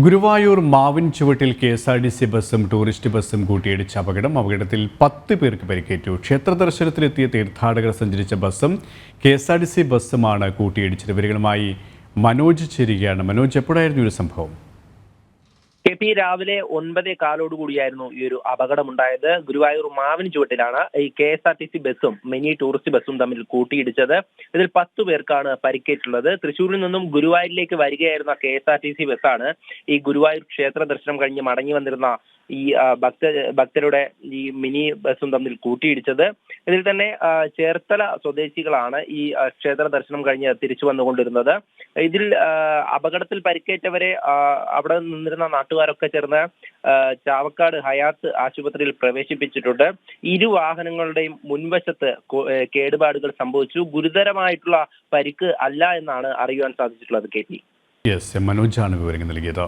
ഗുരുവായൂർ മാവിൻ ചുവട്ടിൽ K S R T C ബസ്സും ടൂറിസ്റ്റ് ബസ്സും കൂട്ടിയിടിച്ച അപകടം. അപകടത്തിൽ പത്ത് പേർക്ക് പരിക്കേറ്റു. ക്ഷേത്ര ദർശനത്തിലെത്തിയ തീർത്ഥാടകർ സഞ്ചരിച്ച ബസ്സും K S R T C ബസ്സുമാണ് കൂട്ടിയിടിച്ചത്. വിവരങ്ങളുമായി മനോജ് ചേരുകയാണ്. മനോജ് എപ്പോഴായിരുന്നു ഒരു സംഭവം? കെ പി രാവിലെ ഒൻപതേ കാലോടുകൂടിയായിരുന്നു ഈ ഒരു അപകടമുണ്ടായത്. ഗുരുവായൂർ മാവിന് ചുവട്ടിലാണ് ഈ K S R T C ബസ്സും മിനി ടൂറിസ്റ്റ് ബസ്സും തമ്മിൽ കൂട്ടിയിടിച്ചത്. ഇതിൽ പത്തു പേർക്കാണ് പരിക്കേറ്റുള്ളത്. തൃശ്ശൂരിൽ നിന്നും ഗുരുവായൂരിലേക്ക് വരികയായിരുന്ന K S R T C ബസ്സാണ് ഈ ഗുരുവായൂർ ക്ഷേത്ര ദർശനം കഴിഞ്ഞ് മടങ്ങി വന്നിരുന്ന ഈ ഭക്ത ഭക്തരുടെ ഈ മിനി ബസ്സും തമ്മിൽ കൂട്ടിയിടിച്ചത്. ഇതിൽ തന്നെ ചേർത്തല സ്വദേശികളാണ് ഈ ക്ഷേത്ര ദർശനം കഴിഞ്ഞ് തിരിച്ചു വന്നുകൊണ്ടിരുന്നത്. ഇതിൽ അപകടത്തിൽ പരിക്കേറ്റവരെ അവിടെ നിന്നിരുന്ന നാട്ടുകാരൊക്കെ ചേർന്ന് ചാവക്കാട് ഹയാത്ത് ആശുപത്രിയിൽ പ്രവേശിപ്പിച്ചിട്ടുണ്ട്. ഇരു വാഹനങ്ങളുടെയും മുൻവശത്ത് കേടുപാടുകൾ സംഭവിച്ചു. ഗുരുതരമായിട്ടുള്ള പരിക്ക് അല്ല എന്നാണ് അറിയുവാൻ സാധിച്ചിട്ടുള്ളത് കെ ടി. മനോജാണ് വിവരങ്ങൾ നൽകിയത്.